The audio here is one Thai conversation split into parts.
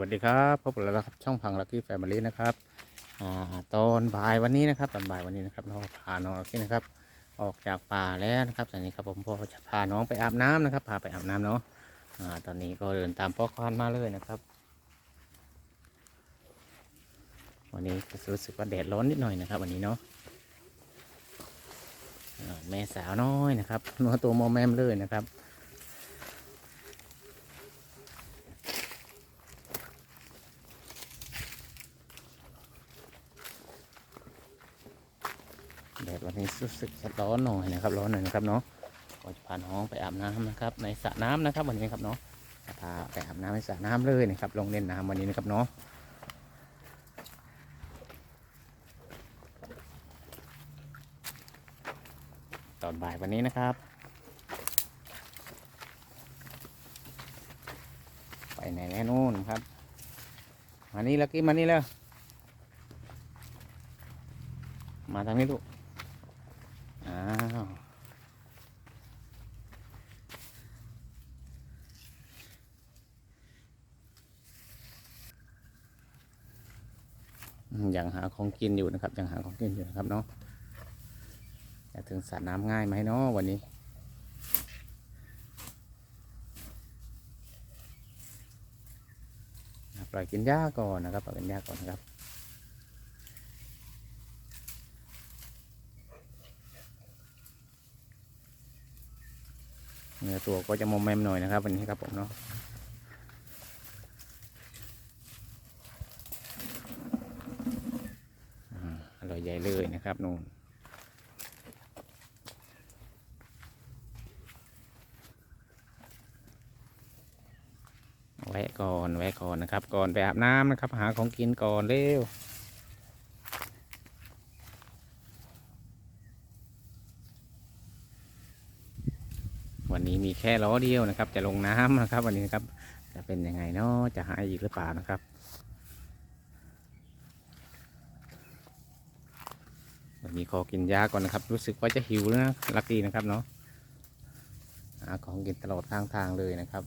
วัสดีครับพบกับเราแล้วครับช่องพังลักกี้แฟมิลี่นะครับอตอนบ่ายวันนี้นะครับตอนบ่ายวันนี้นะครับเราพาน้องลักกี้นะครับ ออกจากป่าแล้วนะครับตอนนี้ครับผมพ่อจะพาน้องไปอาบน้ำนะครับ พาไปอาบน้ำเนาะอตอนนี้ก็เดินตามพ่อควานมาเลยนะครับ วันนี้รู้สึกว่าแดดร้อนนิดหน่อยนะครับ วันนี้เนาะแม่สาวน้อยนะครับนื้อตัวมอมแมมเลยนะครับ แดดวันนี้รู้สึกร้อนหน่อยนะครับ ร้อนหน่อยนะครับเนาะก็จะพาน้องไปอาบน้ำนะครับ ในสระน้ำนะครับ วันนี้ครับเนาะจะพาไปอาบน้ำในสระน้ำเลยนะครับ ลงเล่นน้ำวันนี้นะครับเนาะตอนบ่ายวันนี้นะครับ ไปไหนแน่นู่นครับมานี่แล้วกี้มานี่แล้วมาทางนี้ลูก อ้าว อืม ยังหาของกินอยู่นะครับยังหาของกินอยู่นะครับเนาะจะถึงสระน้ำง่ายไหมเนาะวันนี้ ปล่อยกินหญ้าก่อนนะครับปล่อยกินหญ้าก่อนนะครับเนื้อตัวก็จะมอมแมมหน่อยนะครับวันนี้ครับผมเนาะอ่าอยใหญ่เลยนะครับนู่นแวะก่อนแวะก่อนนะครับ ก่อนไปอาบน้ำนะครับ หาของกินก่อนเร็ววันนี้มีแค่ล้อเดียวนะครับ จะลงน้ำนะครับ วันนี้นะครับ จะเป็นยังไงเนาะจะหายอีกหรือเปล่านะครับ วันนี้ขอกินยาก่อนนะครับ รู้สึกว่าจะหิวแล้วนะลักกี้นะครับเนาะหาของกินตลอดข้างทางเลยนะครับ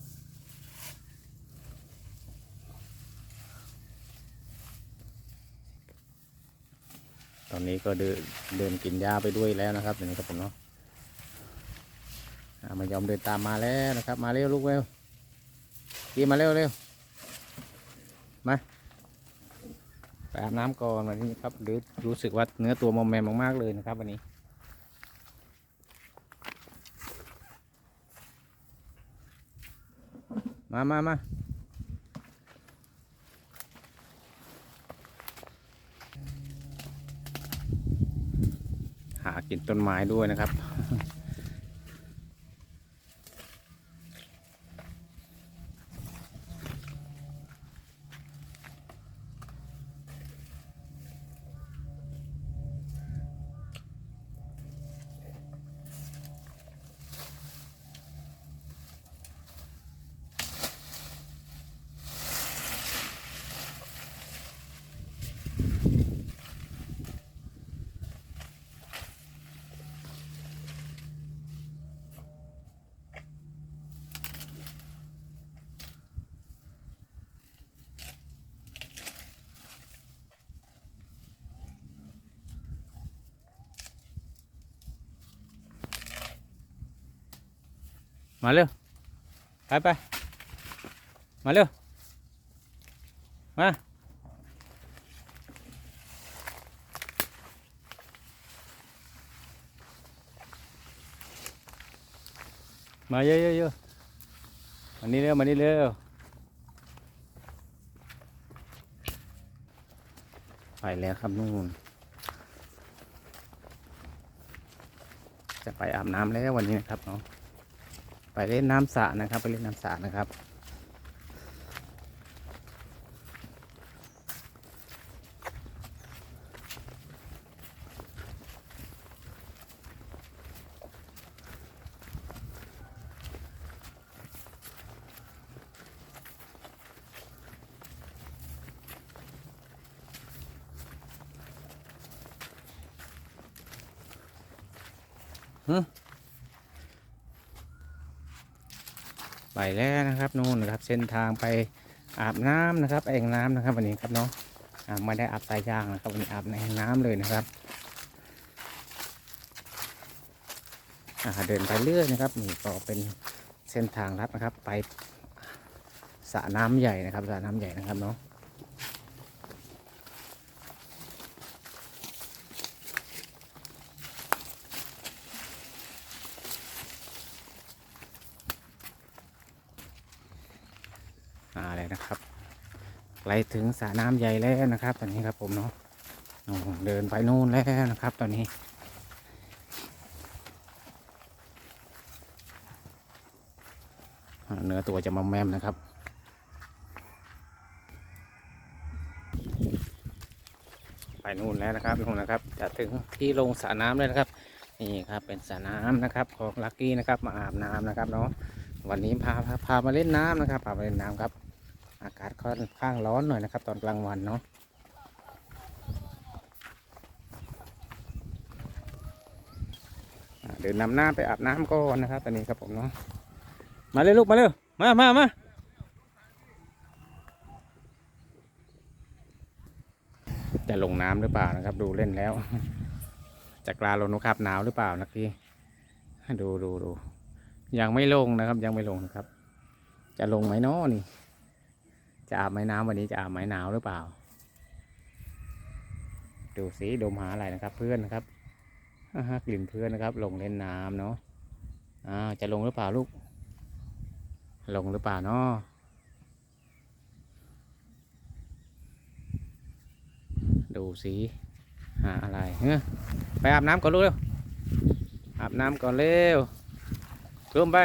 ตอนนี้ก็เดินเดินกินยาไปด้วยแล้วนะครับเดี๋ยวนี้ครับผมเนาะอ่ามายอมเดินตามมาแล้วนะครับ มาเร็วลูกเร็วกีมาเร็วเร็วมา ไปอาบน้ำก่อนวันนี้ครับ หรือรู้สึกว่าเนื้อตัวมอมแมมมากๆเลยนะครับ วันนี้มามามาหากินต้นไม้ด้วยนะครับ มาเร็ว ไปไป มาเร็ว มา มาเยอะเยอะเยอะมานี่เร็ว มานี่เร็ว ไปแล้วครับนู่น จะไปอาบน้ำแล้ววันนี้นะครับเนาะ ไปเล่นน้ำสระนะครับ ไปเล่นน้ำสระนะครับ ไปแล้วนะครับนู่นนะครับเส้นทางไปอาบน้ำนะครับแอ่งน้ำนะครับวันนี้ครับเนาะไม่ได้อาบสายยางนะครับวันนี้อาบในแอ่งน้ำเลยนะครับเดินไปเรื่อยนะครับนี่ก็เป็นเส้นทางลัดนะครับ ไปสระน้ำใหญ่นะครับสระน้ำใหญ่นะครับเนาะ อ่าเลยนะครับไกลถึงสระน้ำใหญ่แล้วนะครับ ตอนนี้ครับผมเนาะเดินไปนู่นแล้วนะครับ ตอนนี้ เนื้อตัวจะมาแมมนะครับไปนู่นแล้วนะครับนู่นนะครับ จะถึงที่ลงสระน้ำเลยนะครับ นี่ครับเป็นสระน้ำนะครับ ของลักกี้นะครับ มาอาบน้ำนะครับเนาะ วันนี้พาพาพามาเล่นน้ำนะครับพามาเล่นน้ำครับ อากาศค่อนข้างร้อนหน่อยนะครับ ตอนกลางวันเนาะเดินนำหน้าไปอาบน้ำก่อนนะครับ ตอนนี้ครับผมเนาะมาเลยลูกมาเร็วมามามาจะลงน้ำหรือเปล่านะครับ ดูเล่นแล้วจะกลาลงนะครับหนาวหรือเปล่านะพี่ดูดูดู ยังไม่ลงนะครับ ยังไม่ลงนะครับ จะลงไหมน้อนี่ จะอาบไหมน้ำวันนี้จะอาบไหมหนาวหรือเปล่า ดูสิดมหาอะไรนะครับ เพื่อนนะครับฮะกลิ่นเพื่อนนะครับ ลงเล่นน้ำเนาะอ่าจะลงหรือเปล่าลูก ลงหรือเปล่าเนาะดูสิหาอะไรเฮ้ยไปอาบน้ำก่อนลูกเร็วอาบน้ำก่อนเร็ว ร่มไป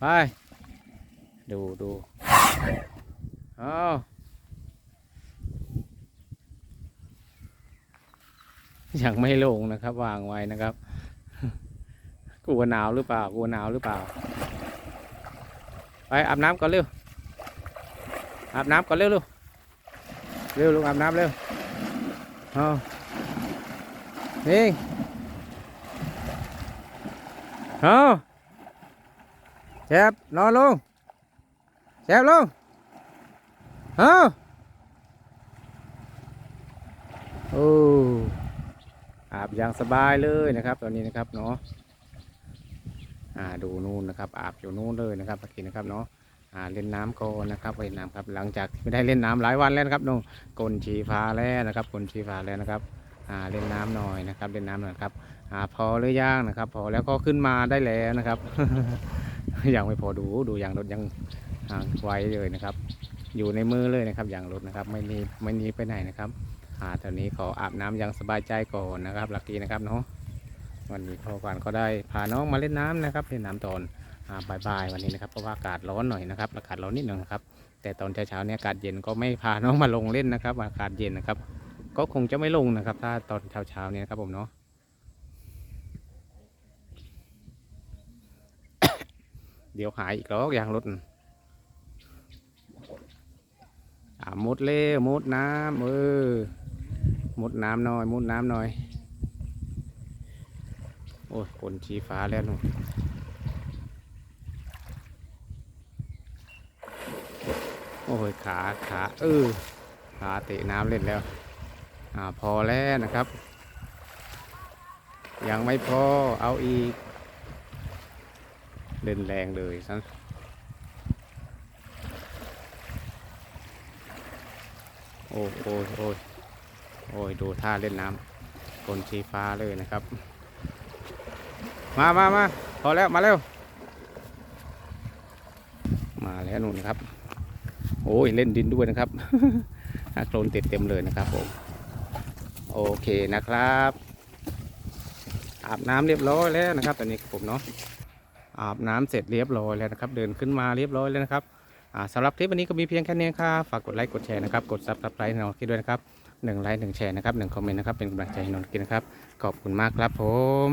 ไป ดูดูเอายังไม่ลงนะครับ วางไว้นะครับ กลัวหนาวหรือเปล่ากลัวหนาวหรือเปล่า ไปอาบน้ำก่อนเร็ว อาบน้ำก่อนเร็วลูกเร็วลูกอาบน้ำเร็วเอานี่ เอาแจ็บนอนลงแจ็บลงเอาโอ้อาบอย่างสบายเลยนะครับตอนนี้นะครับเนาะอ่าดูนู่นนะครับ อาบอยู่นู่นเลยนะครับเมื่อกี้นะครับเนาะอ่าเล่นน้ำก่อนนะครับเล่นน้ำครับหลังจากไม่ได้เล่นน้ำหลายวันแล้วนะครับน้องกลนชีฟ้าแล้วนะครับกลนชีฟ้าแล้วนะครับ เล่นน้ำหน่อยนะครับเล่นน้ำหน่อยครับอ่าพอหรือยังนะครับ พอแล้วก็ขึ้นมาได้แล้วนะครับยังไม่พอดูดูอย่างรถยังห่างไวเลยนะครับ อยู่ในมือเลยนะครับ อย่างรถนะครับ ไม่มีไม่หนีไปไหนนะครับอ่าตอนนี้ขออาบน้ำอยังสบายใจก่อนนะครับลักกี้นะครับเนาะวันนี้พ่อควานก็ได้พาน้องมาเล่นน้ำนะครับเล่นน้ำตอนอ่าบ่ายๆวันนี้นะครับเพราะว่าอากาศร้อนหน่อยนะครับอากาศร้อนนิดหนึ่งครับแต่ตอนเช้าๆเนี่ยอากาศเย็นก็ไม่พาน้องมาลงเล่นนะครับ อากาศเย็นนะครับ ก็คงจะไม่ลงนะครับ ถ้าตอนเช้าๆเนี่ยครับผมเนาะเดี๋ยวหายอีกแล้วยางรถอ่ามุดเร็วมุดน้ำเออมุดน้ำหน่อยมุดน้ำหน่อย โอ้ยคนชี้ฟ้าแล้วนู่นโอ้ยขาขาเออขาเตะน้ำเล่นแล้ว อ่าพอแล้วนะครับ ยังไม่พอเอาอีก เล่นแรงเลยสันโอ้ยโอ้ยโอ้ยโอ้ยดูท่าเล่นน้ำคนชีฟ้าเลยนะครับ มามามาพอแล้วมาเร็วมาแล้วนู่นครับ โอ้ยเล่นดินด้วยนะครับโคลนติดเต็มเลยนะครับผม โอเคนะครับ อาบน้ำเรียบร้อยแล้วนะครับ ตอนนี้ผมเนาะอาบน้ำเสร็จเรียบร้อยแล้วนะครับ เดินขึ้นมาเรียบร้อยแล้วนะครับสำหรับคลิปวันนี้ก็มีเพียงแค่นี้ครับฝากกดไลค์กดแชร์นะครับกดซับสไครต์ให้น้องคิดด้วยนะครับหนึ่งไลค์หนึ่งแชร์นะครับหนึ่งคอมเมนต์นะครับเป็นกำลังใจให้น้องกินนะครับขอบคุณมากครับผม